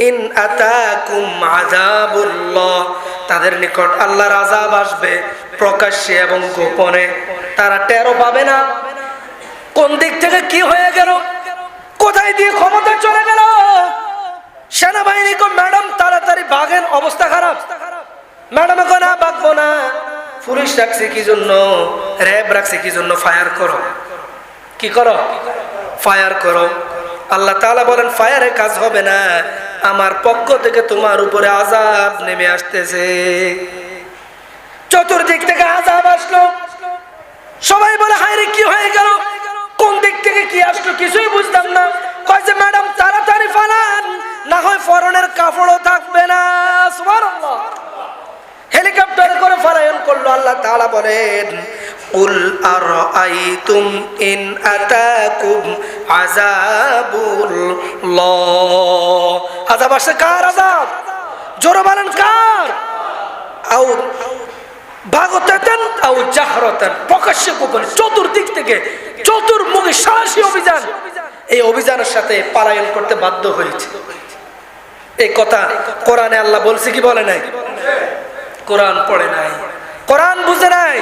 In তাদের নিকট আল্লাহর আযাব আসবে প্রকাশ্যে এবং গোপনে। তারা টেরও পাবে না। কোন দিক থেকে কি হয়ে গেল? কোথায় দিয়ে ক্ষমতা চলে গেল? সেনাবাহিনী ম্যাডাম, তাড়াতাড়ি অবস্থা খারাপ। ম্যাডাম না জন্য? ফায়ার করো। কি করো? ফায়ার করো। আল্লাহ বলেন, ফায়ারে কাজ হবে না। আমার পক্ষ থেকে তোমার উপরে আজাব নেমে আসতেছে। চতুর্দিক থেকে আজাব আসলো। সবাই বলে, হায়রে, কি হয়ে গেল? কোন দিক থেকে কি আসলো? কিছুই বুঝতাম না। কয় যে, ম্যাডাম, তাড়াতাড়ি ফালান, না হয় ফরনের কাপড়ও থাকবে না। সুবহানাল্লাহ। হেলিকপ্টারে করে ফালায়ন করল। আল্লাহ তাআলা বলেন কুল আরাআইতুম ইন আতাকুম আযাবুল ল আযাব আসে কার আযাব? জোরে বলেন কার? আউ ভাগতেন জাহরতেন, প্রকাশ্যে গোপনে, চতুর্দিক থেকে চতুর্মুখী সাহসী অভিযান। এই অভিযানের সাথে পালায়ন করতে বাধ্য হয়েছে। এই কথা কোরআনে আল্লাহ বলছে কি বলে নাই? কোরআন পড়ে নাই। কোরআন বুঝে নাই?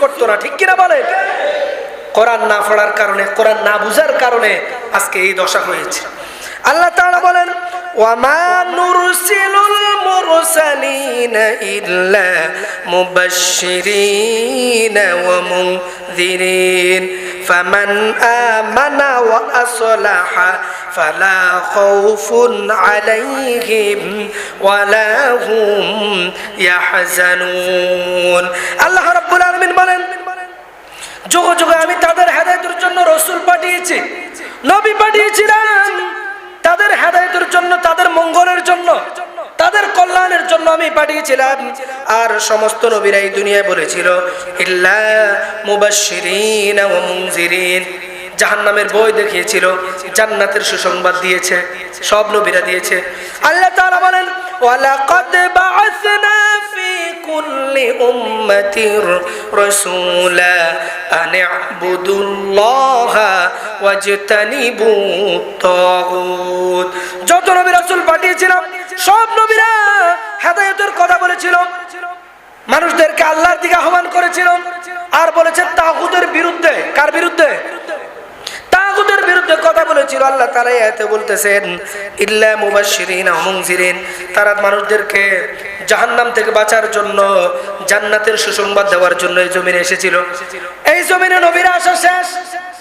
করতো না ঠিক কিনা বলে? কোরআন না পড়ার কারণে, কোরআন না বুঝার কারণে আজকে এই দশা হয়েছে। আল্লাহ বলেন, ওয়ামা আলাইহিম ওয়ালা ইয়াহজানুন। আল্লাহ রাব্বুল আলামিন বলেন, যুগ যুগে আমি তাদের হেদায়তের জন্য রসুল পাঠিয়েছি, নবী পাঠিয়েছিলাম। তাদের হেদায়তের জন্য, তাদের মঙ্গলের জন্য, তাদের কল্যাণের জন্য আমি পাঠিয়েছিলাম। আর সমস্ত নবীরা এই দুনিয়ায় বলেছিল, ইল্লা মুবাশশিরিন ওয়া মুনজিরিন। জাহান্নামের বই দেখিয়েছিল, জান্নাতের সুসংবাদ দিয়েছে, সব নবীরা দিয়েছে। আল্লাহ তাআলা বলেন যত নবী রাসূল পাঠিয়েছিলাম সব নবীরা হেদায়েতের কথা বলেছিল। মানুষদেরকে আল্লাহর দিকে আহ্বান করেছিল আর বলেছেন তাগুতের বিরুদ্ধে কার বিরুদ্ধে তাগুতের বিরুদ্ধে কথা বলেছিল আল্লাহ তারা বলতেছেন, ইল্লা তারা মানুষদেরকে জাহান্নাম থেকে বাঁচার জন্য, জান্নাতের সুসংবাদ দেওয়ার জন্য এই জমিনে এসেছিল। এই জমিনে নবীরা আসা শেষ।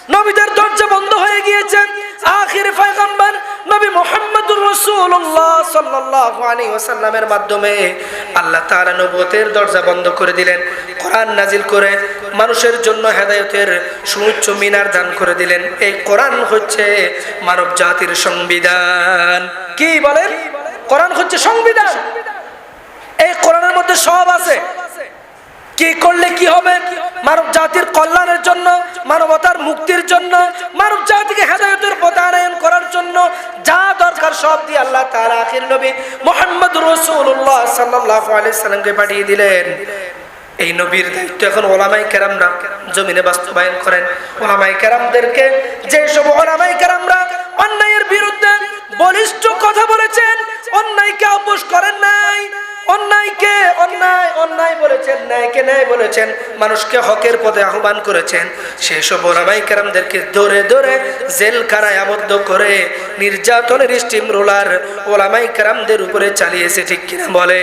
নবীদের দরজা বন্ধ হয়ে গিয়েছে। আখির পয়গম্বর নবী মুহাম্মদুর রাসূলুল্লাহ সাল্লাল্লাহু আলাইহি ওয়াসাল্লামের মাধ্যমে আল্লাহ তাআলা নবুয়তের দরজা বন্ধ করে দিলেন। কোরআন নাজিল করে মানুষের জন্য হেদায়তের সুউচ্চ মিনার দান করে দিলেন। এই কোরআন হচ্ছে মানব জাতির সংবিধান। কি বলেন? কোরআন হচ্ছে সংবিধান। এই কোরআনের মধ্যে সব আছে। কি করলে কি হবে? মানব জাতির কল্যাণের জন্য, মানবতার মুক্তির জন্য, মানব জাতিকে হেদায়তের পদায়ন করার জন্য যা দরকার সব দিয়ে আল্লাহ তাআলা আখির নবী মুহাম্মদ রাসূলুল্লাহ সাল্লাল্লাহু আলাইহি সাল্লামকে পাঠিয়ে দিলেন। এই নবীর দায়িত্ব এখন ওলামাই কেরামরা জমিনে বাস্তবায়ন করেন। ওলামাই কেরামদেরকে যে সব ওলামাই কেরামরা অন্যায়ের বিরুদ্ধে বলিষ্ঠ কথা বলেছেন, অন্যায়কে আপোষ করেন নাই। অন্যায়কে অন্যায় অন্যায় বলেছেন, ন্যায়কে ন্যায় বলেছেন, মানুষকে হকের পথে আহ্বান করেছেন। সেসব ওলামাই কেরামদেরকে ধরে ধরে জেল কারায় আবদ্ধ করে নির্যাতনের স্টিম রোলার ওলামাই কেরামদের উপরে চালিয়েছে, ঠিক কিনা বলে